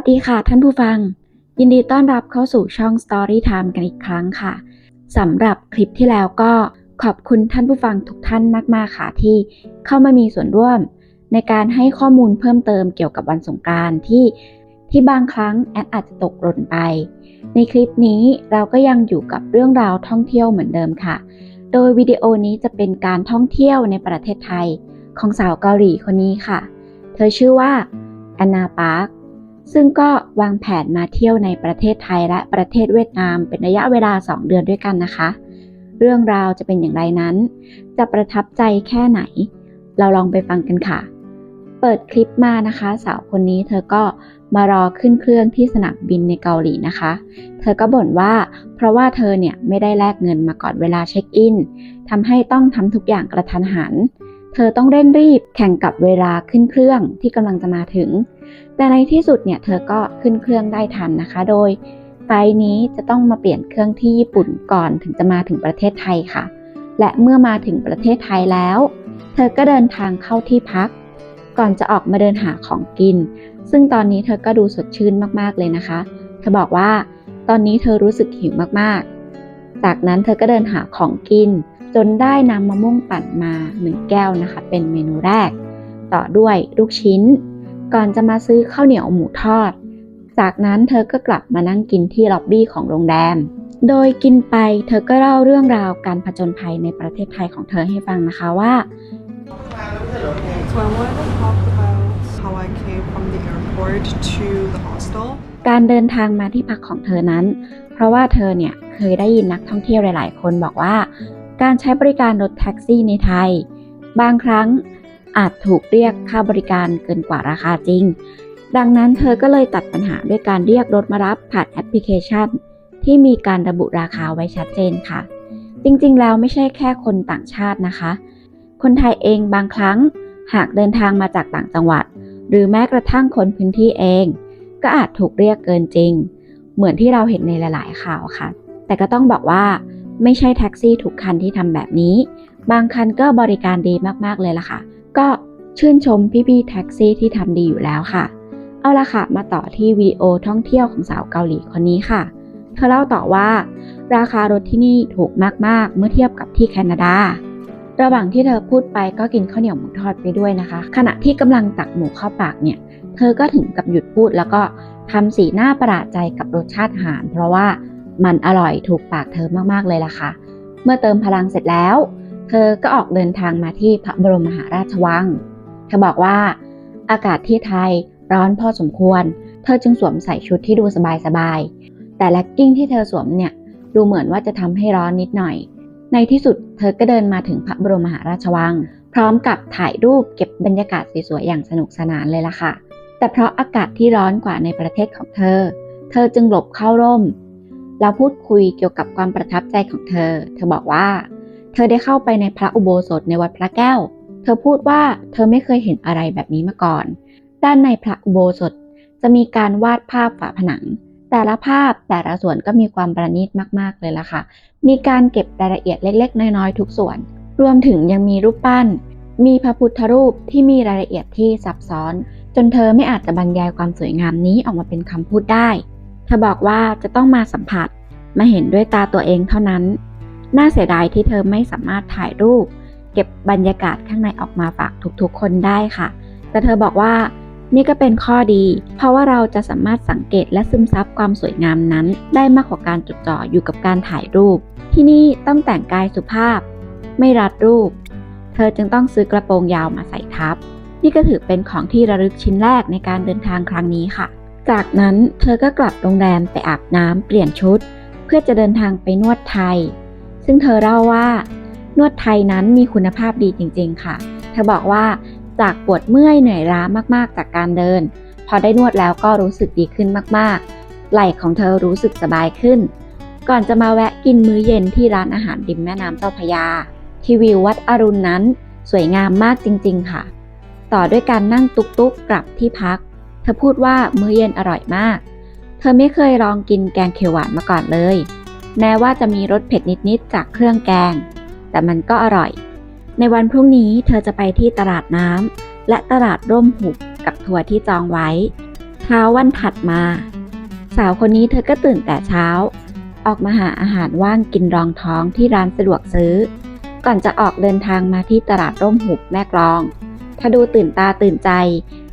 วัสดีค่ะท่านผู้ฟัง ยินดีต้อนรับเข้าสู่ช่อง Story Time กันอีกครั้งค่ะสำหรับคลิปที่แล้วก็ขอบคุณท่านผู้ฟังทุกท่านมาก ๆ ค่ะที่เข้ามามีส่วนร่วม ในการให้ข้อมูลเพิ่มเติมเกี่ยวกับวันสงกรานต์ที่ที่บางครั้งแอดอาจจะตกหล่นไป ในคลิปนี้เราก็ยังอยู่กับเรื่องราวท่องเที่ยวเหมือนเดิมค่ะ โดยวิดีโอนี้จะเป็นการท่องเที่ยวในประเทศไทย ของสาวเกาหลีคนนี้ค่ะ เธอชื่อว่าแอนนาปาร์ค ซึ่งก็วางแผนมาเที่ยวในประเทศไทยและประเทศเวียดนาม เป็นระยะเวลา 2 เดือนด้วยกันนะคะ เรื่องราวจะเป็นอย่างไรนั้น จะประทับใจแค่ไหน เราลองไปฟังกันค่ะ เปิดคลิปมานะคะ สาวคนนี้เธอก็มารอขึ้นเครื่องที่สนามบินในเกาหลีนะคะ เธอก็บ่นว่าเพราะว่าเธอเนี่ยไม่ได้แลกเงินมาก่อนเวลาเช็คอินทำให้ต้องทำทุกอย่างกระทันหัน เธอต้องเร่งรีบแข่งกับเวลาขึ้นเครื่องที่กำลังจะมาถึง แต่ในที่สุดเนี่ยเธอก็ขึ้นเครื่องได้ทันนะคะ โดยไฟนี้จะต้องมาเปลี่ยนเครื่องที่ญี่ปุ่นก่อนถึงจะมาถึงประเทศไทยค่ะ และเมื่อมาถึงประเทศไทยแล้ว เธอก็เดินทางเข้าที่พัก ก่อนจะออกมาเดินหาของกิน ซึ่งตอนนี้เธอก็ดูสดชื่นมากๆเลยนะคะ เธอบอกว่าตอนนี้เธอรู้สึกหิวมากๆ จากนั้นเธอก็เดินหาของกิน จนได้นำมะม่วงปั่นมาหนึ่งแก้วนะคะ เป็นเมนูแรก ต่อด้วยลูกชิ้น ก่อนจะมาซื้อข้าวเหนียวหมูทอด จากนั้นเธอก็กลับมานั่งกินที่ล็อบบี้ของโรงแรม โดยกินไปเธอก็เล่าเรื่องราวการผจญภัยในประเทศไทยของเธอให้ฟังนะคะว่า So I wanted to talk about how I came from the airport to the hostel. การเดินทางมาที่พักของเธอนั้น เพราะว่าเธอเนี่ยเคยได้ยินนักท่องเที่ยวหลาย ๆ คนบอกว่า การใช้บริการรถแท็กซี่ในไทย บางครั้ง อาจถูกเรียกค่าบริการเกินกว่าราคาจริง ดังนั้นเธอก็เลยตัดปัญหาด้วยการเรียกรถมารับผ่านแอปพลิเคชัน ที่มีการระบุราคาไว้ชัดเจนค่ะ จริงๆ แล้วไม่ใช่แค่คนต่างชาตินะคะ คนไทยเองบางครั้งหากเดินทางมาจากต่างจังหวัด หรือแม้กระทั่งคนพื้นที่เอง ก็อาจถูกเรียกเกินจริง เหมือนที่เราเห็นในหลาย ๆ ข่าวค่ะ แต่ก็ต้องบอกว่าไม่ใช่แท็กซี่ทุกคันที่ทำแบบนี้ บางคันก็บริการดีมากๆเลยล่ะค่ะ ก็ชื่นชมพี่ๆแท็กซี่ที่ทำดีอยู่แล้วค่ะ เอาละค่ะ มาต่อที่วิดีโอท่องเที่ยวของสาวเกาหลีคนนี้ค่ะ เธอเล่าต่อว่า ราคารถที่นี่ถูกมากๆ เมื่อเทียบกับที่แคนาดา ระหว่างที่เธอพูดไปก็กินข้าวเหนียวหมูทอดไปด้วยนะคะ ขณะที่กำลังตักหมูเข้าปากเนี่ย เธอก็ถึงกับหยุดพูดแล้วก็ทำสีหน้าประหลาดใจกับรสชาติอาหาร เพราะว่ามันอร่อยถูกปากเธอมากๆเลยล่ะค่ะ เมื่อเติมพลังเสร็จแล้ว เธอก็ออกเดินทางมาที่พระบรมมหาราชวัง เธอบอกว่า อากาศที่ไทยร้อนพอสมควร เธอจึงสวมใส่ชุดที่ดูสบายๆ แต่แลกกิ้งที่เธอสวมเนี่ยดูเหมือนว่าจะทำให้ร้อนนิดหน่อย ในที่สุดเธอก็เดินมาถึงพระบรมมหาราชวัง พร้อมกับถ่ายรูปเก็บบรรยากาศสวยๆอย่างสนุกสนานเลยล่ะค่ะ แต่เพราะอากาศที่ร้อนกว่าในประเทศของเธอ เธอจึงหลบเข้าร่ม แล้วพูดคุยเกี่ยวกับความประทับใจของเธอ เธอบอกว่า เธอได้เข้าไปในพระอุโบสถในวัดพระแก้ว เธอพูดว่าเธอไม่เคยเห็นอะไรแบบนี้มาก่อน ด้านในพระอุโบสถจะมีการวาดภาพฝาผนัง แต่ละภาพแต่ละส่วนก็มีความประณีตมาก ๆ เลยล่ะค่ะ มีการเก็บรายละเอียดเล็ก ๆ น้อยๆทุกส่วน รวมถึงยังมีรูปปั้น มีพระพุทธรูปที่มีรายละเอียดที่ซับซ้อน จนเธอไม่อาจจะบรรยายความสวยงามนี้ออกมาเป็นคำพูดได้ เธอบอกว่าจะต้องมาสัมผัส มาเห็นด้วยตาตัวเองเท่านั้น น่าเสียดายที่เธอไม่สามารถถ่ายรูป เก็บบรรยากาศข้างในออกมาฝากทุกๆ คนได้ค่ะ แต่เธอบอกว่านี่ก็เป็นข้อดี เพราะว่าเราจะสามารถสังเกตและซึมซับความสวยงามนั้น ได้มากกว่าการจดจ่ออยู่กับการถ่ายรูป ที่นี่ต้องแต่งกายสุภาพ ไม่รัดรูป เธอจึงต้องซื้อกระโปรงยาวมาใส่ทับ นี่ก็ถือเป็นของที่ระลึกชิ้นแรกในการเดินทางครั้งนี้ค่ะ จากนั้นเธอก็กลับโรงแรมไปอาบน้ำเปลี่ยนชุด เพื่อจะเดินทางไปนวดไทย ซึ่งเธอเล่าว่านวดไทยนั้นมีคุณภาพดีจริงๆค่ะ เธอบอกว่าจากปวดเมื่อยเหนื่อยล้ามากๆจากการเดิน พอได้นวดแล้วก็รู้สึกดีขึ้นมากๆ ไหล่ของเธอรู้สึกสบายขึ้น ก่อนจะมาแวะกินมื้อเย็นที่ร้านอาหารริมแม่น้ำเจ้าพยา ที่วิววัดอรุณนั้นสวยงามมากจริงๆค่ะ ต่อด้วยการนั่งตุกๆกกลับที่พัก เธอพูดว่ามื้อเย็นอร่อยมาก เธอไม่เคยลองกินแกงเขียวหวานมาก่อนเลย แม้ว่าจะมีรสเผ็ดนิดๆจากเครื่องแกง แต่มันก็อร่อย ในวันพรุ่งนี้เธอจะไปที่ตลาดน้ำและตลาดร่มหุบกับทัวร์ที่จองไว้ เช้าวันถัดมา สาวคนนี้เธอก็ตื่นแต่เช้า ออกมาหาอาหารว่างกินรองท้องที่ร้านสะดวกซื้อ ก่อนจะออกเดินทางมาที่ตลาดร่มหุบแม่กลองเธอดูตื่นตาตื่นใจ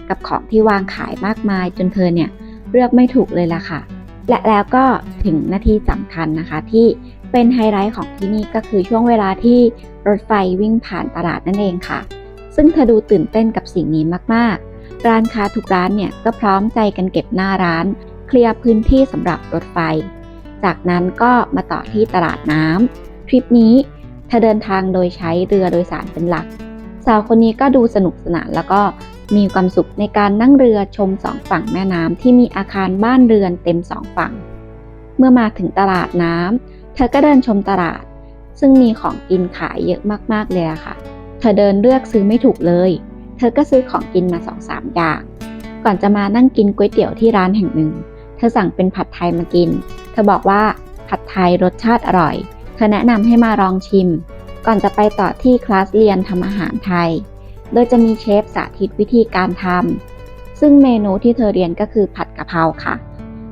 กับของที่วางขายมากมายจนเธอเนี่ยเลือกไม่ถูกเลยล่ะค่ะ และแล้วก็ถึงนาทีสำคัญนะคะที่เป็นไฮไลท์ของที่นี่ก็คือช่วงเวลาที่รถไฟวิ่งผ่านตลาดนั่นเองค่ะ ซึ่งเธอดูตื่นเต้นกับสิ่งนี้มากๆ ร้านค้าทุกร้านเนี่ยก็พร้อมใจกันเก็บหน้าร้าน เคลียร์พื้นที่สำหรับรถไฟ จากนั้นก็มาต่อที่ตลาดน้ำทริปนี้เธอเดินทางโดยใช้เรือโดยสารเป็นหลัก สาวคนนี้ก็ดูสนุกสนานแล้วก็ มีความสุขในการนั่งเรือชมสองฝั่งแม่น้ำที่มีอาคารบ้านเรือนเต็มสองฝั่ง เมื่อมาถึงตลาดน้ำเธอก็เดินชมตลาด ซึ่งมีของกินขายเยอะมากๆเลยอะค่ะ เธอเดินเลือกซื้อไม่ถูกเลย เธอก็ซื้อของกินมาสองสามอย่าง ก่อนจะมานั่งกินก๋วยเตี๋ยวที่ร้านแห่งหนึ่ง เธอสั่งเป็นผัดไทยมากิน เธอบอกว่าผัดไทยรสชาติอร่อย เธอแนะนำให้มาลองชิม ก่อนจะไปต่อที่คลาสเรียนทำอาหารไทย โดยจะมีเชฟสาธิตวิธีการทำซึ่งเมนูที่เธอเรียนก็คือผัดกะเพราค่ะ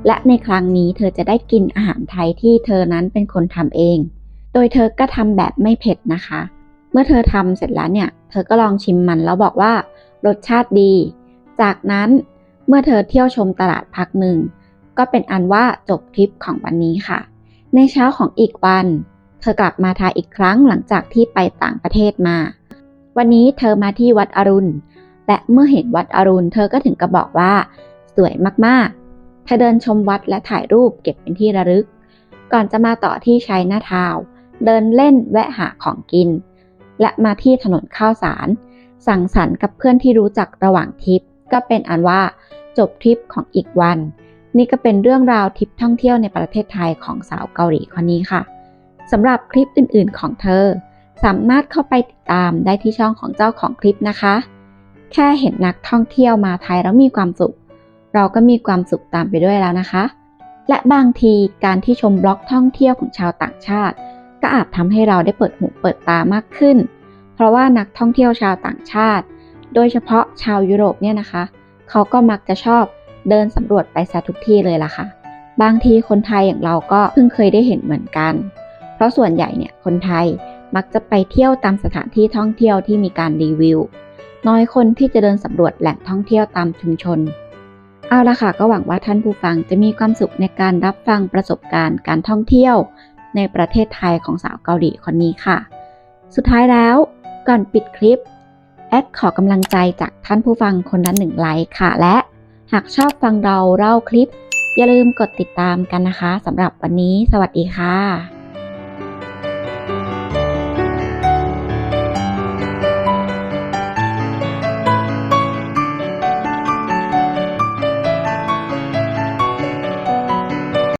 และในครั้งนี้เธอจะได้กินอาหารไทยที่เธอนั้นเป็นคนทำเอง โดยเธอก็ทำแบบไม่เผ็ดนะคะ เมื่อเธอทำเสร็จแล้วเนี่ย เธอก็ลองชิมมันแล้วบอกว่ารสชาติดี จากนั้นเมื่อเธอเที่ยวชมตลาดพักหนึ่ง ก็เป็นอันว่าจบทริปของวันนี้ค่ะ ในเช้าของอีกวัน เธอกลับมาไทยอีกครั้งหลังจากที่ไปต่างประเทศมา วันนี้เธอมาที่วัดอรุณ และเมื่อเห็นวัดอรุณ เธอก็ถึงกับบอกว่า สวยมากๆ เธอเดินชมวัดและถ่ายรูปเก็บเป็นที่ระลึก ก่อนจะมาต่อที่ชัยนาทาว เดินเล่นแวะหาของกิน และมาที่ถนนข้าวสาร สั่งสรรค์กับเพื่อนที่รู้จักระหว่างทริป ก็เป็นอันว่าจบทริปของอีกวัน นี่ก็เป็นเรื่องราวทริปท่องเที่ยวในประเทศไทยของสาวเกาหลีคนนี้ค่ะสำหรับคลิปอื่นๆของเธอ สามารถเข้าไปติดตามได้ที่ช่องของเจ้าของคลิปนะคะ แค่เห็นนักท่องเที่ยวมาไทยแล้วมีความสุข เราก็มีความสุขตามไปด้วยแล้วนะคะ และบางทีการที่ชมบล็อกท่องเที่ยวของชาวต่างชาติ ก็อาจทำให้เราได้เปิดหูเปิดตามากขึ้น เพราะว่านักท่องเที่ยวชาวต่างชาติ โดยเฉพาะชาวยุโรปเนี่ยนะคะ เขาก็มักจะชอบเดินสำรวจไปซะทุกที่เลยล่ะค่ะ บางทีคนไทยอย่างเราก็เพิ่งเคยได้เห็นเหมือนกัน เพราะส่วนใหญ่เนี่ยคนไทย มักจะไปเที่ยวตามสถานที่ท่องเที่ยวที่มีการรีวิว น้อยคนที่จะเดินสำรวจแหล่งท่องเที่ยวตามชุมชน เอาละค่ะก็หวังว่าท่านผู้ฟังจะมีความสุขในการรับฟังประสบการณ์การท่องเที่ยว ในประเทศไทยของสาวเกาหลีคนนี้ค่ะ สุดท้ายแล้ว ก่อนปิดคลิป แอดขอกำลังใจจากท่านผู้ฟังคนละหนึ่งไลค์ค่ะ และหากชอบฟังเราเล่าคลิป อย่าลืมกดติดตามกันนะคะสำหรับวันนี้ สวัสดีค่ะ